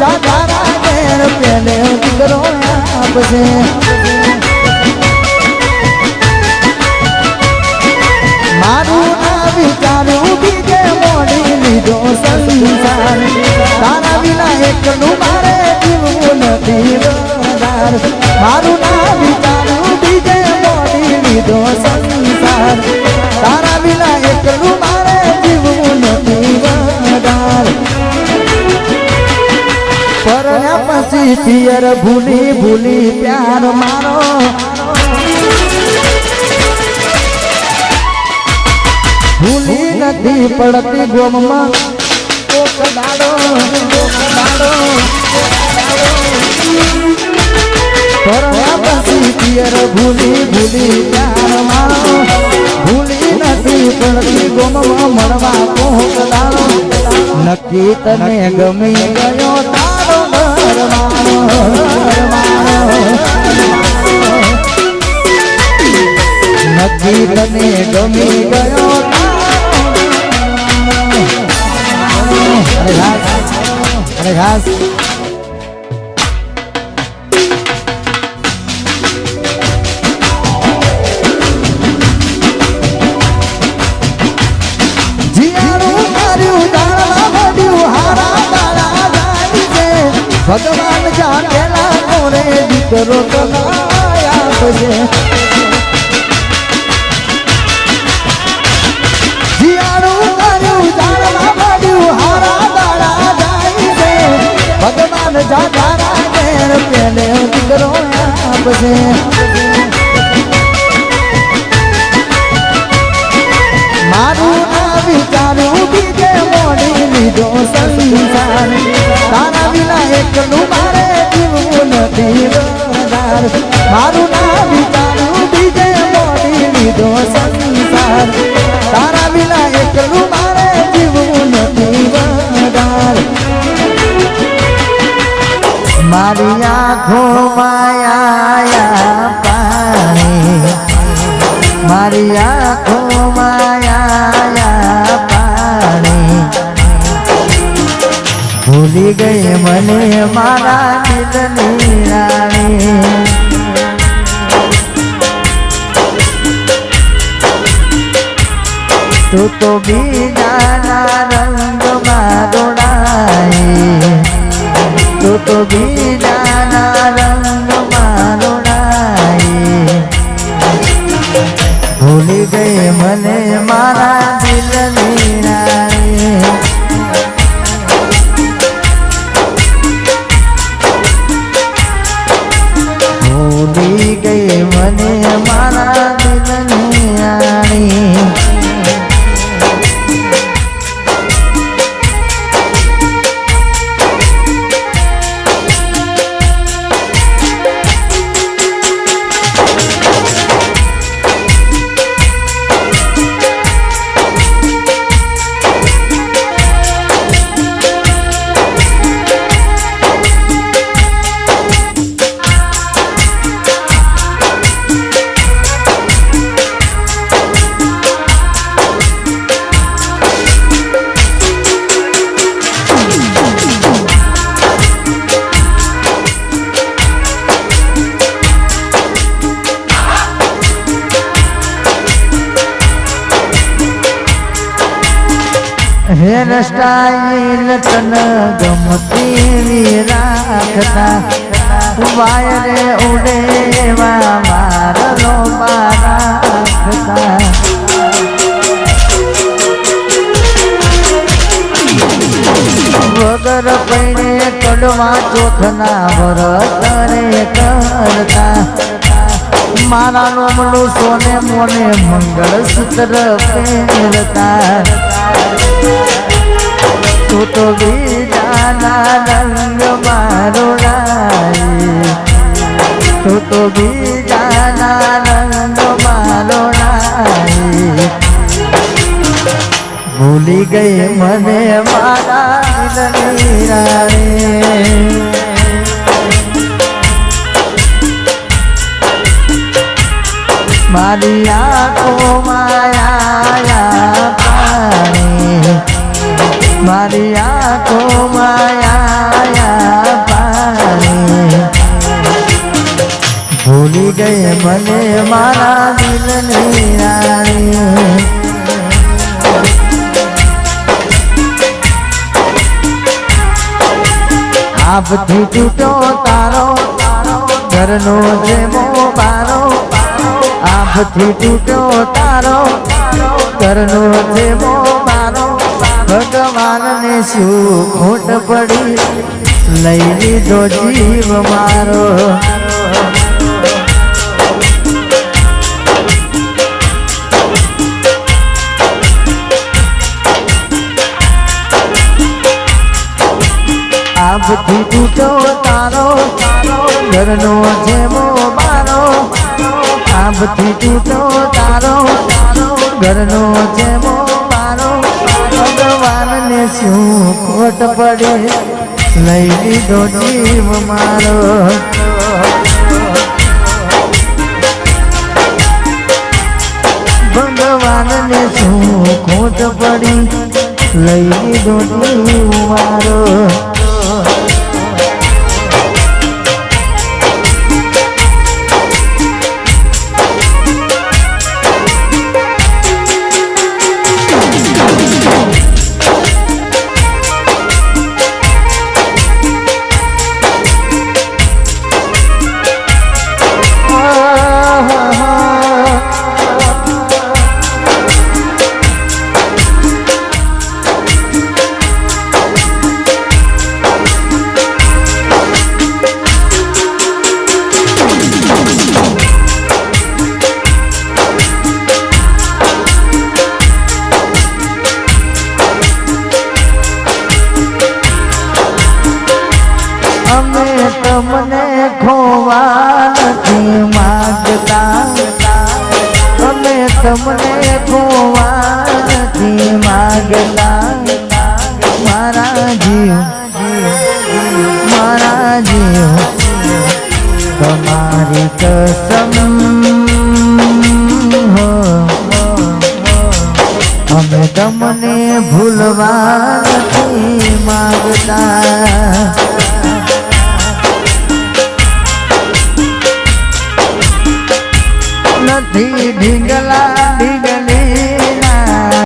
જાતા ઘેર પેલે દીકરો આપશે મારું ના વિચાર્યું બીજે મોડી લીધો સંસાર તારા વિના એકનું મારે જીવવું નથી મારું ના વિચાર્યું બીજે મોડી લીધો સંસાર. પરણ્યા પછી પિયર ભૂલી ભૂલી પ્યાર મારો ભૂલી નથી પડતી ગોમમાં કોક દાડો કોક દાડો પરણ્યા પછી પિયર ભૂલી ભૂલી પ્યાર મારો ભૂલી નથી પડતી ગોમમાં મળવા કોક દાડો નક્કી તને ગમી ગયો તારો નક્કી તને ગમી ગયો અરે ઘાસ અરે ઘાસ ભગવાન જાણેલા ઘેર પેલે દીકરો આપશે મારું ના બીજે મોડી લીધો સંસાર તારા વિના એકલું મારે જીવવું નથી મારું ના વિચાર્યું બીજે મોડી લીધો સંસાર. મારી આંખો માયા પાણી મારી આંખો માયા પાણી ભૂલી ગઈ મને મારા દિલની રાણી તું તો બીજાના તું બીજાના રંગ મારો ભૂલી ગઈ મને મારા દિલની રાણી ભૂલી ગઈ મને હેર સ્ટાઈલ તન ગમતી રાખતા વાયરે ઉડેવા મારલો રાખતા વગર પૈણે કડવા ચોથના વરત રે કરતા મારા લોમડું સોને મોને મંગળ સૂત્ર પહેરતા. તું તો બીજાના રંગ મારોડાઈ તું તો બીજાના રંગ મારો રાય. ભૂલી ગઈ મને મારા રાણી મને મારા દિલની રાણી આપથી તૂટો તારો, ઘરનો જેમો બારો. આપથી તૂટો તારો, ઘરનો જેમો બારો. ભગવાનને શું ખોટ પડી? લઈ લીધો જીવ મારો. આપથી તૂટો તારો, ઘરનો જેમો મારો આપથી તૂટો તારો, ઘરનો જેમો બારો. ભગવાનને શું ખોટ પડે, લઈ લીધો જીવ મારો. ભગવાનને શું ખોટ પડી, લઈ લીધો જીવ મારો. તમને ભૂલવા નથી માંગતા. નથી ઢીંગલા ઢીંગલા